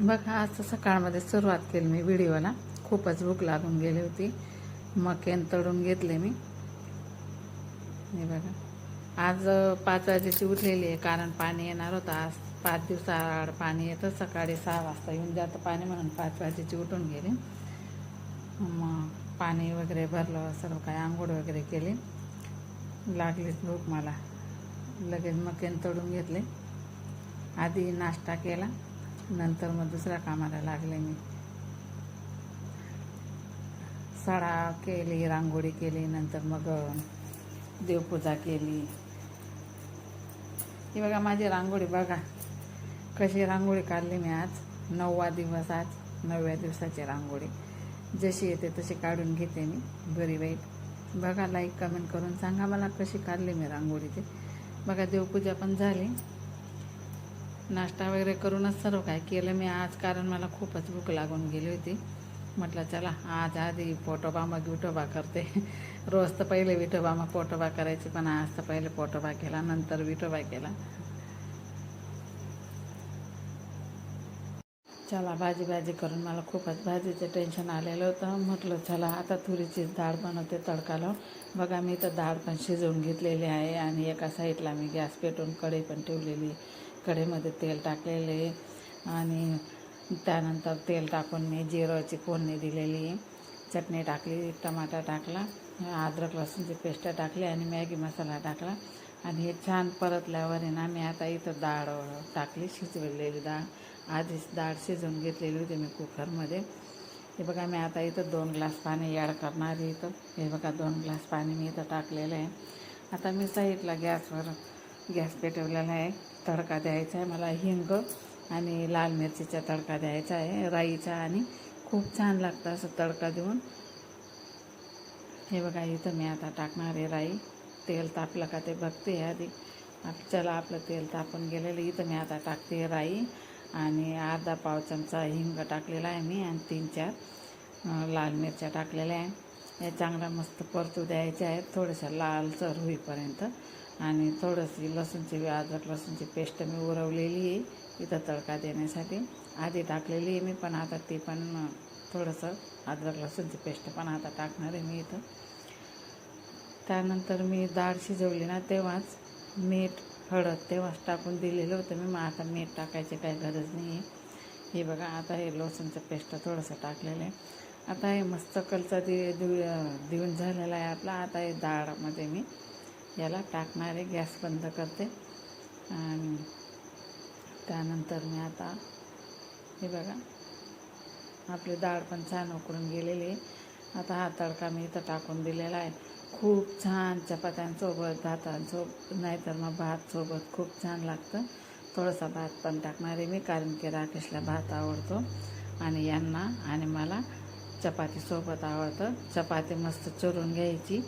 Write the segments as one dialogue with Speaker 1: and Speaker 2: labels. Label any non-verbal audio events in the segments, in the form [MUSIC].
Speaker 1: बघा आज सकाळमध्ये सुरुवात केली मी व्हिडिओला. खूपच भूक लागून गेली होती. मकेन तळून घेतले मी. हे बघा. आज पाच वाजेची उठलेली आहे कारण पाणी येणार होतं. आज पाच दिवसाआड पाणी येतं. सकाळी सहा वाजता येऊन जातं पाणी म्हणून पाच वाजेची उठून गेली. मग पाणी वगैरे भरलं सर्व काही आंघोळ वगैरे केली. लागलीच भूक मला. लगेच मकेन तळून घेतले. आधी नाश्ता केला. नंतर मग दुसऱ्या कामाला लागले मी. सडा केली रांगोळी केली नंतर मग देवपूजा केली. ही बघा माझी रांगोळी बघा. कशी रांगोळी काढली मी आज. नववा दिवस आज नवव्या दिवसाची रांगोळी. जशी येते तशी काढून घेते मी बरी वाईट. बघा लाईक कमेंट करून सांगा मला कशी काढली मी रांगोळी ते. बघा देवपूजा पण झाली. नाश्ता वगैरे करूनच सर्व काय केलं. मी आज कारण मला खूपच भूक लागून गेली होती. म्हटलं चला आज आधी पोटोबा मग विठोबा करते. [LAUGHS] रोज तर पहिले विठोबा मग पोटोबा करायची पण आज तर पहिले पोटोबा केला नंतर विठोबा केला. चला भाजी भाजी करून मला खूपच भाजीचं टेन्शन आलेलं होतं. म्हटलं चला आता तुरीची डाळ बनवते तडकालो. बघा मी तर डाळ पण शिजवून घेतलेली आहे आणि एका साईडला मी गॅस पेटवून कढई पण ठेवलेली कढईमध्ये तेल टाकलेले आणि त्यानंतर तेल टाकून मी जिरंची फोडणी दिलेली. चटणी टाकली टमाटा टाकला अद्रक लसूणची पेस्ट टाकली आणि मॅगी मसाला टाकला. आणि हे छान परतल्यावर आहे ना मी आता इथं डाळ टाकली शिजवलेली डाळ. आधीच डाळ शिजवून घेतलेली होती मी कुकरमध्ये. हे बघा मी आता इथं दोन ग्लास पाणी ॲड करणार आहे इथं. हे बघा दोन ग्लास पाणी मी इथं टाकलेलं आहे. आता मी साईडला गॅसवर गॅस पेटवलेला आहे. तडका द्यायचा आहे. मला हिंग आणि लाल मिरचीचा तडका द्यायचा आहे. राईचा आणि खूप छान लागतं असं तडका देऊन. हे बघा इथं मी आता टाकणार आहे राई. तेल तापलं का ते बघते आधी. आप चला आपलं तेल तापून गेलेलं. इथं मी आता टाकते राई. आणि अर्धा पाव चमचा हिंग टाकलेला आहे मी आणि तीन चार लाल मिरच्या टाकलेल्या आहे. या चांगला मस्त परतू द्यायच्या आहेत. थोडंसं लालसर होईपर्यंत. आणि थोडंशी लसूणची अदरक लसूणची पेस्ट मी उरवलेली आहे इथं तडका देण्यासाठी. आधी टाकलेली आहे मी पण आता ती पण थोडंसं अद्रक लसूणची पेस्ट पण आता टाकणार आहे मी इथं. त्यानंतर मी डाळ शिजवली ना तेव्हाच मीठ हळद तेव्हाच टाकून दिलेलं होतं मी. मग आता मीठ टाकायची काही गरज नाही आहे. हे बघा आता हे लसूणचं पेस्ट थोडंसं टाकलेलं आहे. आता हे मस्त कलचा दि देऊन झालेला आहे आपला. आता हे डाळमध्ये मी याला टाकणार आहे गॅस बंद करते. आणि त्यानंतर मी आता हे बघा आपली डाळ पण छान उकळून गेलेली आहे. आता हा तडका मी इथं टाकून दिलेला आहे. खूप छान चपात्यांसोबत भातांसोबत नाहीतर मग भातसोबत खूप छान लागतं. थोडासा भात पण टाकणार आहे मी कारण की राकेशला भात आवडतो आणि यांना आणि मला चपातीसोबत आवडतं. चपाती मस्त चुरून घ्यायची.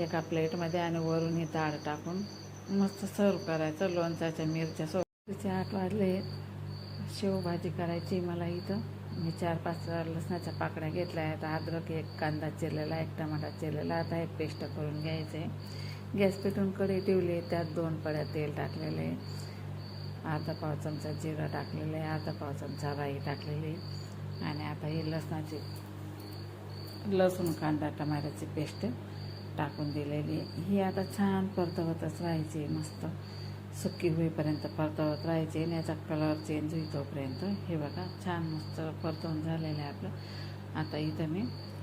Speaker 1: एका प्लेटमध्ये आणि वरून ही डाळ टाकून मस्त सर्व करायचं. लोणचाच्या मिरच्या सोबत तिचे आठ वाजले. शेवभाजी करायची मला इथं. मी चार पाच लसणाच्या पाकळ्या घेतल्या आहेत. अद्रक एक कांदा चिरलेला एक टमाटा चिरलेला आता एक पेस्ट करून घ्यायचं. आहे गॅस पेटून कढई ठेवली आहे. त्यात दोन पड्या तेल टाकलेले आहे. अर्धा पाव चमचा जिरं टाकलेलं आहे. अर्धा पाव चमचा राई टाकलेली आहे. आणि आता ही लसणाची लसूण कांदा टमाट्याची पेस्ट टाकून दिलेली. ही आता छान परतवतच राहायची मस्त सुकी होईपर्यंत परतवत राहायचे आणि याचा कलर चेंज होईल तोपर्यंत. हे बघा छान मस्त परतवून झालेलं आहे आपलं. आता इथं मी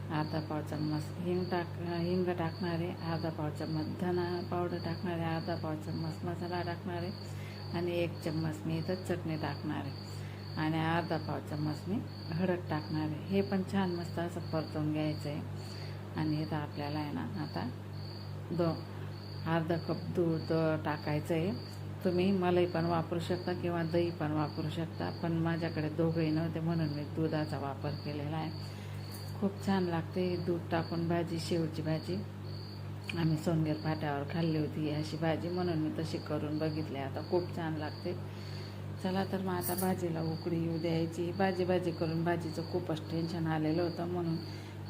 Speaker 1: अर्धा पाव चम्मच हिंग टाक हिंग टाकणार आहे अर्धा पाव चम्मच धना पावडर टाकणार आहे अर्धा पाव चम्मच मसाला टाकणार आहे आणि एक चम्मच मी इथं चटणी टाकणार आहे. आणि अर्धा पाव चम्मच मी हळद टाकणार आहे. हे पण छान मस्त असं परतवून घ्यायचं आहे आणि आता आपल्याला आहे ना आता दो अर्धा कप दूध टाकायचं आहे तुम्ही मलाई पण वापरू शकता किंवा दही पण वापरू शकता पण माझ्याकडे दोघंही नव्हते म्हणून मी दुधाचा वापर केलेला आहे. खूप छान लागते दूध टाकून भाजी शेवची भाजी. आम्ही सोनगेर फाट्यावर खाल्ली होती अशी भाजी म्हणून मी तशी करून बघितली. आता खूप छान लागते. चला तर मग आता भाजीला उकडी येऊ द्यायची. भाजी भाजी करून भाजीचं खूपच टेन्शन आलेलं होतं म्हणून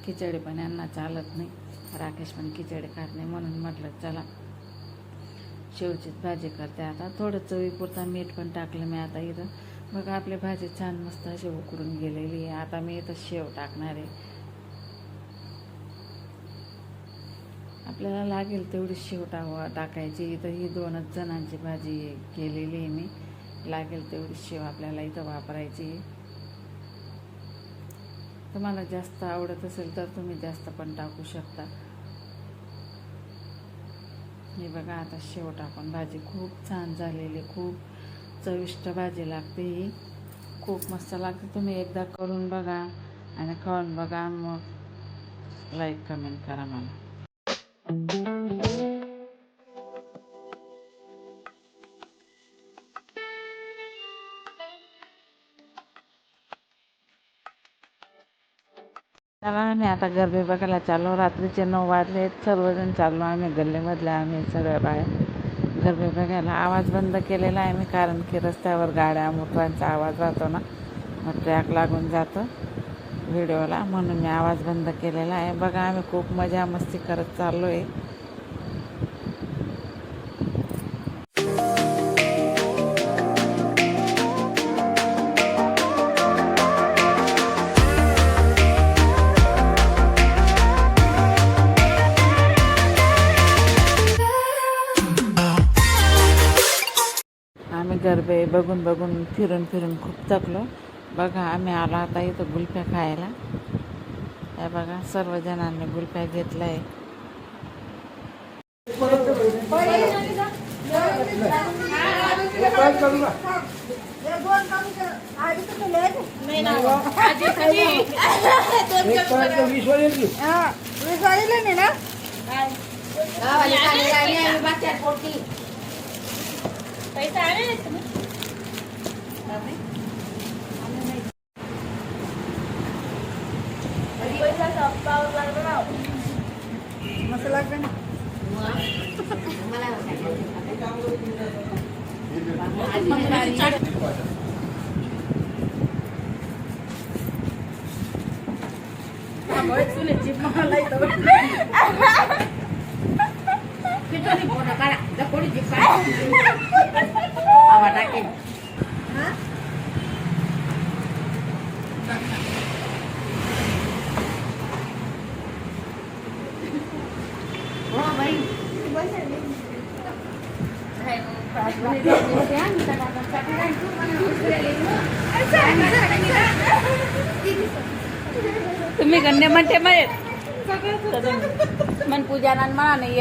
Speaker 1: खिचडी पण यांना चालत नाही. राकेश पण खिचडी खात नाही म्हणून म्हटलं चला शेवचीच भाजी करते आता. थोडं चवीपुरता मीठ पण टाकलं मी आता इथं. मग आपली भाजी छान मस्त अशी उकडून गेलेली आहे. आता मी इथं शेव टाकणार आहे. आपल्याला लागेल तेवढी शेव टाक टाकायची. इथं ही दोनच जणांची भाजी केलेली आहे मी. लागेल तेवढी शेव आपल्याला इथं वापरायची आहे. तुम्हाला जास्त आवडत असेल तर तुम्ही जास्त पण टाकू शकता. हे बघा आता शेवट आपण भाजी खूप छान झालेली खूप चविष्ट भाजी लागते ही. खूप मस्त लागते. तुम्ही एकदा करून बघा आणि खाऊन बघा. मग लाईक कमेंट करा मला. चला आम्ही आता गरबे बघायला चाललो. रात्रीचे नऊ वाजले आहेत सर्वजण चाललो आम्ही गल्लीमधले. आम्ही सगळ्या बाहेर. गरबे बघायला आवाज बंद केलेला आहे मी कारण की रस्त्यावर गाड्या मोटरांचा आवाज राहतो ना मग ट्रॅक लागून जातो व्हिडिओला. म्हणून मी आवाज बंद केलेला आहे. बघा आम्ही खूप मजा मस्ती करत चाललो आहे गरबे बघून बघून फिरून फिरून खूप थकलो बघा आम्ही आलो आता इथं गुलप्या खायला हे बघा सर्व जणांनी गुलप्या घेतल्या आहे
Speaker 2: तुम्ही गण्य म्हणते मग मन पूजा म्हणा नाही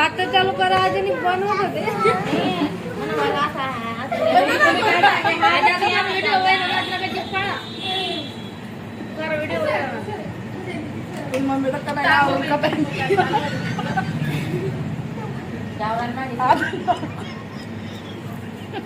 Speaker 3: रात्र चालू करा आणि बनवत होते